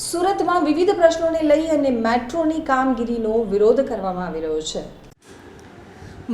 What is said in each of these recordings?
સુરતમાં વિવિધ પ્રશ્નોને લઈ અને મેટ્રોની કામગીરીનો વિરોધ કરવામાં આવી રહ્યો છે.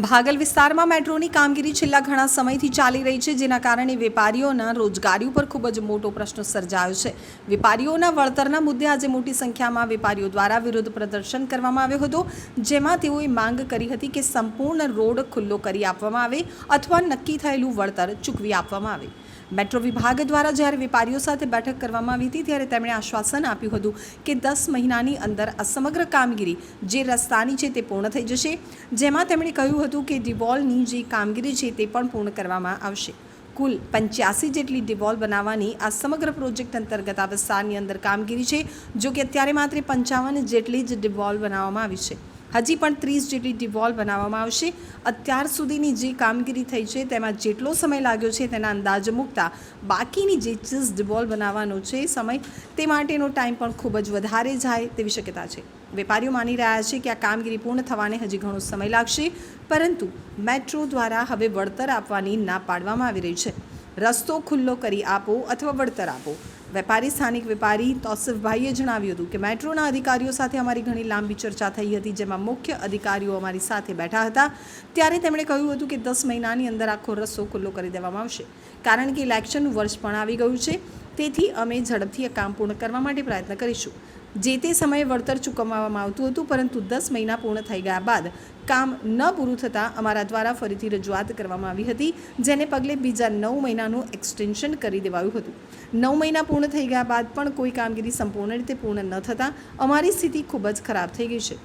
ભાગલ વિસ્તારમાં મેટ્રોની કામગીરી છેલ્લા ઘણા સમયથી ચાલી રહી છે, જેના કારણે વેપારીઓના રોજગારી ઉપર ખૂબ જ મોટો પ્રશ્ન સર્જાયો છે. વેપારીઓના વળતરના મુદ્દે આજે મોટી સંખ્યામાં વેપારીઓ દ્વારા વિરોધ પ્રદર્શન કરવામાં આવ્યો હતો, જેમાં તેઓએ માંગ કરી હતી કે સંપૂર્ણ રોડ ખુલ્લો કરી આપવામાં આવે અથવા નક્કી થયેલું વળતર ચૂકવી આપવામાં આવે. મેટ્રો વિભાગ દ્વારા જ્યારે વેપારીઓ સાથે બેઠક કરવામાં આવી હતી, ત્યારે તેમણે આશ્વાસન આપ્યું હતું કે દસ મહિનાની અંદર આ સમગ્ર કામગીરી જે રસ્તાની છે તે પૂર્ણ થઈ જશે. જેમાં તેમણે કહ્યું હતું કે ડિવોલની જે કામગીરી છે તે પણ પૂર્ણ કરવામાં આવશે. કુલ પંચ્યાસી જેટલી ડિવોલ બનાવવાની આ સમગ્ર પ્રોજેક્ટ અંતર્ગત આ વિસ્તારની અંદર કામગીરી છે, જો કે અત્યારે માત્ર પંચાવન જેટલી જ ડિવોલ બનાવવામાં આવી છે. હજી પણ ત્રીસ જેટલી ડિવોલ બનાવવામાં આવશે. અત્યાર સુધીની જે કામગીરી થઈ છે, તેમાં જેટલો સમય લાગ્યો છે, તેના અંદાજ મૂકતા બાકીની જે ચીઝ ડિવોલ બનાવવાનો છે સમય, તે માટેનો ટાઈમ પણ ખૂબ જ વધારે જાય તેવી શક્યતા છે. વેપારીઓ માની રહ્યા છે કે આ કામગીરી પૂર્ણ થવાને હજી ઘણો સમય લાગશે, પરંતુ મેટ્રો દ્વારા હવે વળતર આપવાની ના પાડવામાં આવી રહી છે. રસ્તો ખુલ્લો કરી આપો અથવા વળતર આપો. વેપારી, સ્થાનિક વેપારી તોસિફભાઈએ જણાવ્યું હતું કે મેટ્રોના અધિકારીઓ સાથે અમારી ઘણી લાંબી ચર્ચા થઈ હતી, જેમાં મુખ્ય અધિકારીઓ અમારી સાથે બેઠા હતા. ત્યારે તેમણે કહ્યું હતું કે દસ મહિનાની અંદર આખો રસ્તો ખુલ્લો કરી દેવામાં આવશે, કારણ કે ઇલેક્શનનું વર્ષ પણ આવી ગયું છે. તેથી અમે ઝડપથી આ કામ પૂર્ણ કરવા માટે પ્રયત્ન કરીશું. જે તે સમયે વળતર ચૂકવવામાં આવતું હતું, પરંતુ દસ મહિના પૂર્ણ થઈ ગયા બાદ કામ ન પૂરું થતાં અમારા દ્વારા ફરીથી રજૂઆત કરવામાં આવી હતી, જેને પગલે બીજા નવ મહિનાનું એક્સટેન્શન કરી દેવાયું હતું. નવ મહિના પૂર્ણ થઈ ગયા બાદ પણ કોઈ કામગીરી સંપૂર્ણ રીતે પૂર્ણ ન થતાં અમારી સ્થિતિ ખૂબ જ ખરાબ થઈ ગઈ છે.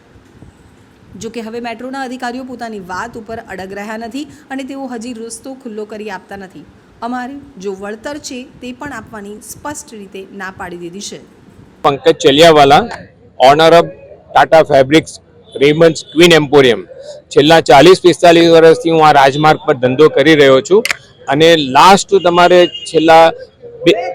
જો કે હવે મેટ્રોના અધિકારીઓ પોતાની વાત ઉપર અડગ રહ્યા નથી અને તેઓ હજી રસ્તો ખુલ્લો કરી આપતા નથી. અમારે જો વળતર છે તે પણ આપવાની સ્પષ્ટ રીતે ના પાડી દીધી છે. Pankaj Chaliyawala owner of Tata fabrics Raymonds queen emporium છેલ્લા ચાલીસ, પિસ્તાલીસ વર્ષથી હું આ રાજમાર્ગ પર ધંધો કરી રહ્યો છું અને લાસ્ટ તમારે છેલ્લા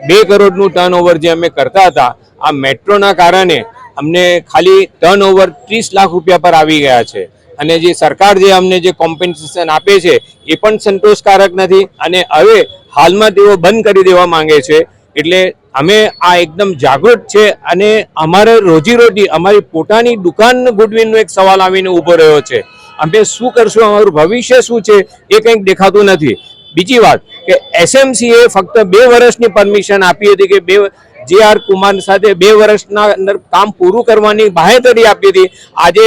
બે કરોડનું ટર્ન ઓવર જે અમે કરતા હતા, આ મેટ્રોના કારણે અમને ખાલી ટર્ન ઓવર ત્રીસ લાખ રૂપિયા પર આવી ગયા છે. અને જે સરકાર જે અમને જે કોમ્પન્સેશન આપે છે, એ પણ સંતોષકારક નથી અને હવે હાલમાં તેઓ બંધ કરી દેવા માંગે છે. એટલે અમે આ એકદમ જાગૃત છે અને અમારે રોજીરોટી અમારી પોતાની દુકાન ગુડવિલનો એક સવાલ આવીને ઊભો રહ્યો છે. અમે શું કરશું? અમારું ભવિષ્ય શું છે? એ કંઈક દેખાતું નથી. બીજી વાત કે એસએમસીએ ફક્ત બે વર્ષની પરમિશન આપી હતી કે બે જે આર કુમાર સાથે બે વર્ષના અંદર કામ પૂરું કરવાની બાહેધરી આપી હતી. આજે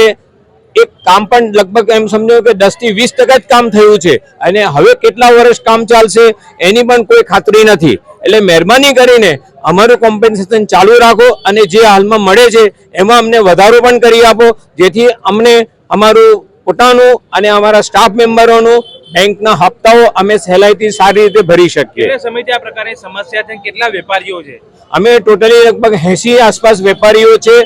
એક કામ પણ લગભગ એમ સમજો કે દસથી વીસ ટકા જ કામ થયું છે. અને હવે કેટલા વર્ષ કામ ચાલશે એની પણ કોઈ ખાતરી નથી. એટલે મહેરબાની કરીને અમારું કોમ્પન્સેશન ચાલુ રાખો અને જે હાલમાં મળે છે એમાં અમને વધારો પણ કરી આપો જેથી અમને અમારું પોતાનું અને અમારા સ્ટાફ મેમ્બરોનું બેંકના હપ્તાઓ અમે સહેલાઈથી સારી રીતે ભરી શકીએ. સમયથી આ પ્રકારની સમસ્યા છે કેટલા વેપારીઓ છે? અમે ટોટલી લગભગ એસી આસપાસ વેપારીઓ છે.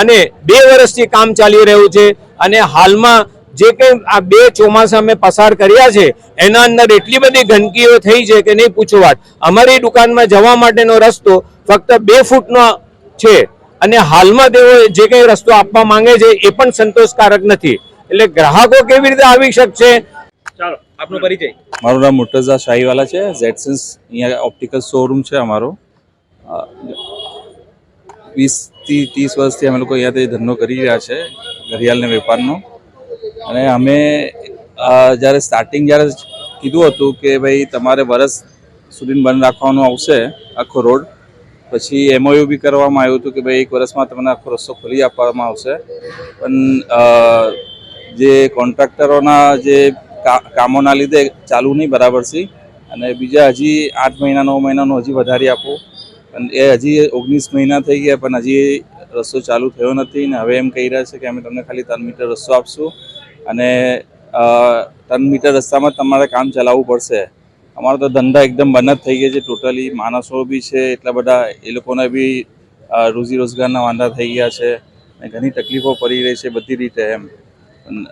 અને બે વર્ષથી કામ ચાલી રહ્યું છે. અને હાલમાં જે કંઈ આ બે ચોમાસા અમે પસાર કર્યા છે એના અંદર એટલી બધી ગંદકીઓ થઈ છે કે નહીં પૂછો વાત. અમારી દુકાનમાં જવા માટેનો રસ્તો ફક્ત બે ફૂટનો છે. અને હાલમાં તેઓ જે કંઈ રસ્તો આપવા માંગે છે એ પણ સંતોષકારક નથી. એટલે ગ્રાહકો કેવી રીતે આવી શકશે? ચાલો આપનો પરિચય. મારું નામ મુર્તઝા શાહીવાલા છે. ઝેડસન્સ અહીંયા ઓપ્ટિકલ શોરૂમ છે અમારો. વીસથી ત્રીસ વર્ષથી અમે લોકો અહીંયાથી ધંધો કરી રહ્યા છે, ઘડિયાળને વેપારનો. અને અમે જ્યારે સ્ટાર્ટિંગ જ્યારે કીધું હતું કે ભાઈ તમારે વરસ સુધી બંધ રાખવાનું આવશે આખો રોડ, પછી એમઓયુ બી કરવામાં આવ્યું હતું કે ભાઈ એક વર્ષમાં તમને આખો રસ્તો ખોલી આપવામાં આવશે. પણ જે કોન્ટ્રાક્ટરોના જે કામોના લીધે ચાલુ નહીં બરાબરથી અને બીજા હજી આઠ મહિના, નવ મહિનાનું હજી વધારી આપો. એ હજી ઓગણીસ મહિના થઈ ગયા, પણ હજી રસ્તો ચાલુ થયો નથી ને હવે એમ કહી રહ્યા છે કે અમે તમને ખાલી ત્રણ મીટર રસ્તો આપશું અને ત્રણ મીટર રસ્તામાં તમારે કામ ચલાવવું પડશે. અમારો તો ધંધા એકદમ બંધ જ થઈ ગયા છે, ટોટલી માણસો બી છે, એટલા બધા એ લોકોને બી રોજી રોજગારના વાંધા થઈ ગયા છે અને ઘણી તકલીફો પડી રહી છે બધી રીતે એમ.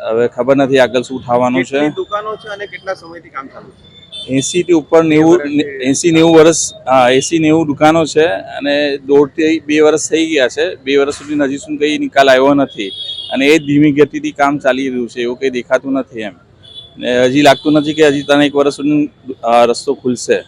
હવે ખબર નથી આગળ શું થવાનું છે. દુકાનો છે અને કેટલા સમયથી કામ ચાલુ છે? એંસીથી ઉપર નેવું એંસી નેવું વર્ષ હા એંસી નેવું દુકાનો છે અને દોઢથી બે વર્ષ થઈ ગયા છે. બે વર્ષ સુધી હજી સુધી કંઈ નિકાલ આવ્યો નથી. અને એ ધીમી ગતિથી કામ ચાલી રહ્યું છે એવું કંઈ દેખાતું નથી એમ. ને હજી લાગતું નથી કે હજી તને એક વર્ષ સુધી રસ્તો ખુલશે.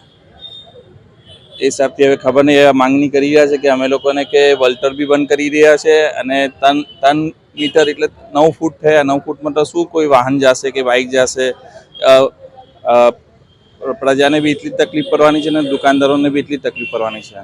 એ હિસાબથી હવે ખબર નહીં માંગણી કરી રહ્યા છે કે અમે લોકોને કે વલ્ટર બી બંધ કરી રહ્યા છે અને તન તન મીટર એટલે નવ ફૂટ થયા. નવ ફૂટ મતલબ શું કોઈ વાહન જશે કે બાઇક જશે? પ્રજાને બી એટલી તકલીફ પડવાની છે અને દુકાનદારોને બી એટલી તકલીફ પડવાની છે.